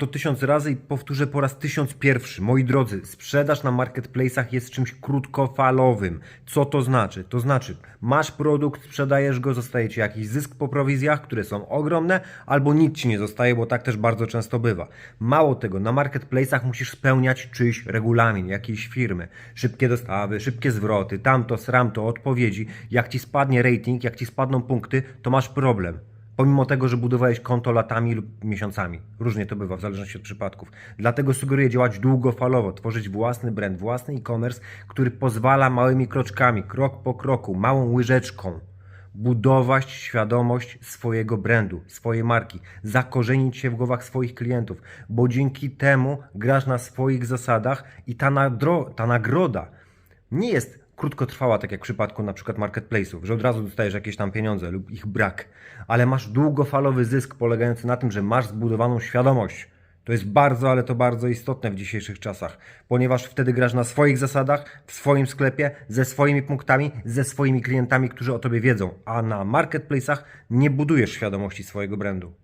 To tysiąc razy i powtórzę po raz tysiąc pierwszy. Moi drodzy, sprzedaż na marketplace'ach jest czymś krótkofalowym. Co to znaczy? To znaczy, masz produkt, sprzedajesz go, zostaje ci jakiś zysk po prowizjach, które są ogromne, albo nic ci nie zostaje, bo tak też bardzo często bywa. Mało tego, na marketplace'ach musisz spełniać czyjś regulamin, jakiejś firmy. Szybkie dostawy, szybkie zwroty, tamto, sramto, odpowiedzi. Jak ci spadnie rating, jak ci spadną punkty, to masz problem. Pomimo tego, że budowałeś konto latami lub miesiącami. Różnie to bywa, w zależności od przypadków. Dlatego sugeruję działać długofalowo, tworzyć własny brand, własny e-commerce, który pozwala małymi kroczkami, krok po kroku, małą łyżeczką budować świadomość swojego brandu, swojej marki, zakorzenić się w głowach swoich klientów, bo dzięki temu grasz na swoich zasadach i ta, ta nagroda nie jest krótkotrwała, tak jak w przypadku na przykład marketplace'ów, że od razu dostajesz jakieś tam pieniądze lub ich brak, ale masz długofalowy zysk polegający na tym, że masz zbudowaną świadomość. To jest bardzo, ale to bardzo istotne w dzisiejszych czasach, ponieważ wtedy grasz na swoich zasadach, w swoim sklepie, ze swoimi punktami, ze swoimi klientami, którzy o tobie wiedzą, a na marketplace'ach nie budujesz świadomości swojego brandu.